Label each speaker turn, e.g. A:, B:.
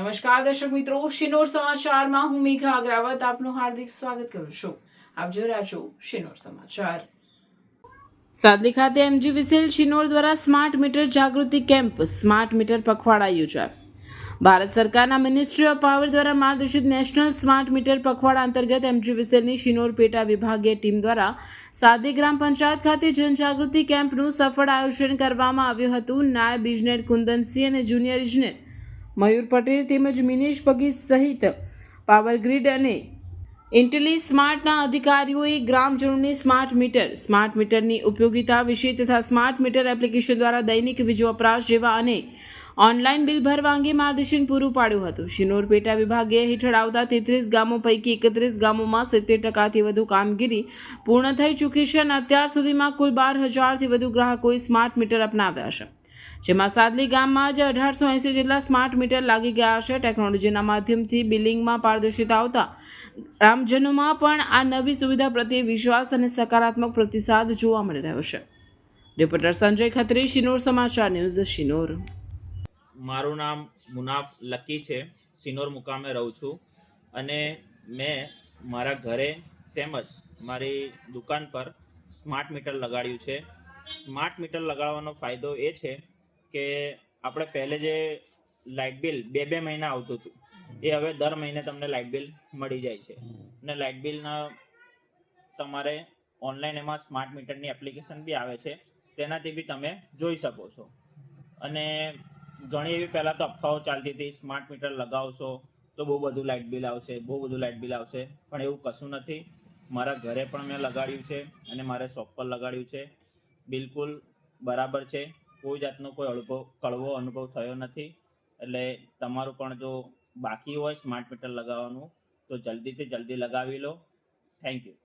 A: નમસ્કાર દર્શક મિત્રો, શિનોર સમાચારમાં હું મેઘા અગ્રાવત, આપનું હાર્દિક સ્વાગત કરું છું. આપ જો રાજો શિનોર સમાચાર. સાદલી ખાતે એમજી વિસેલ શિનોર દ્વારા સ્માર્ટ મીટર જાગૃતિ કેમ્પ, સ્માર્ટ મીટર પખવાડા યોજાય. ભારત સરકારના મિનિસ્ટ્રી ઓફ પાવર દ્વારા માર્ગદર્શિત નેશનલ સ્માર્ટ મીટર પખવાડા અંતર્ગત એમજી વિસેલની શિનોર પેટા વિભાગીય ટીમ દ્વારા સાદી ગ્રામ પંચાયત ખાતે જનજાગૃતિ કેમ્પનું સફળ આયોજન કરવામાં આવ્યું હતું. નાયબ ઇજનેર કુંદનસિંહ અને જુનિયર ઇજનેર મયુર પટેલ તેમજ મિનેશ પગી સહિત પાવર ગ્રીડ અને ઇન્ટેલી સ્માર્ટના અધિકારીઓએ ગ્રામજનોને સ્માર્ટ મીટર, સ્માર્ટ મીટરની ઉપયોગિતા વિશે તથા સ્માર્ટ મીટર એપ્લિકેશન દ્વારા દૈનિક વીજ વપરાશ જેવા અને ઓનલાઈન બિલ ભરવા અંગે માર્ગદર્શન પૂરું પાડ્યું હતું. શિનોર પેટા વિભાગે હેઠળ આવતા તેત્રીસ ગામો પૈકી એકત્રીસ ગામોમાં સિત્તેર ટકાથી વધુ કામગીરી પૂર્ણ થઈ ચૂકી છે અને અત્યાર સુધીમાં કુલ બાર હજારથી વધુ ગ્રાહકોએ સ્માર્ટ મીટર અપનાવ્યા છે. જેમાં સાદલી ગામમાં જ અઢારસો એંસી જેટલા સ્માર્ટ મીટર લાગી ગયા છે. ટેકનોલોજીના માધ્યમથી બિલિંગમાં પારદર્શિતા આવતા ગ્રામજનોમાં પણ આ નવી સુવિધા પ્રત્યે વિશ્વાસ અને સકારાત્મક પ્રતિસાદ જોવા મળી રહ્યો છે. રિપોર્ટર સંજય ખત્રી, શિનોર સમાચાર ન્યૂઝ, શિનોર.
B: મારું નામ મુનાફ લકી છે. સિનોર મુકામે રહું છું અને મેં મારા ઘરે તેમજ મારી દુકાન પર સ્માર્ટ મીટર લગાડ્યું છે. સ્માર્ટ મીટર લગાડવાનો ફાયદો એ છે કે આપણે પહેલે જે લાઇટ બિલ બે બે મહિના આવતું હતું, એ હવે દર મહિને તમને લાઇટ બિલ મળી જાય છે. અને લાઇટ બિલના તમારે ઓનલાઈન એમાં સ્માર્ટ મીટરની એપ્લિકેશન બી આવે છે, તેનાથી બી તમે જોઈ શકો છો. અને ઘણી એવી પહેલાં તો અફવાઓ ચાલતી હતી, સ્માર્ટ મીટર લગાવશો તો બહુ બધું લાઇટ બિલ આવશે, બહુ બધું લાઇટ બિલ આવશે, પણ એવું કશું નથી. મારા ઘરે પણ મેં લગાડ્યું છે અને મારે શોપ પર લગાડ્યું છે. બિલકુલ બરાબર છે. કોઈ જાતનો કોઈ અનુભવ કડવો અનુભવ થયો નથી. એટલે તમારું પણ જો બાકી હોય સ્માર્ટ મીટર લગાવવાનું, તો જલ્દીથી જલ્દી લગાવી લો. Thank you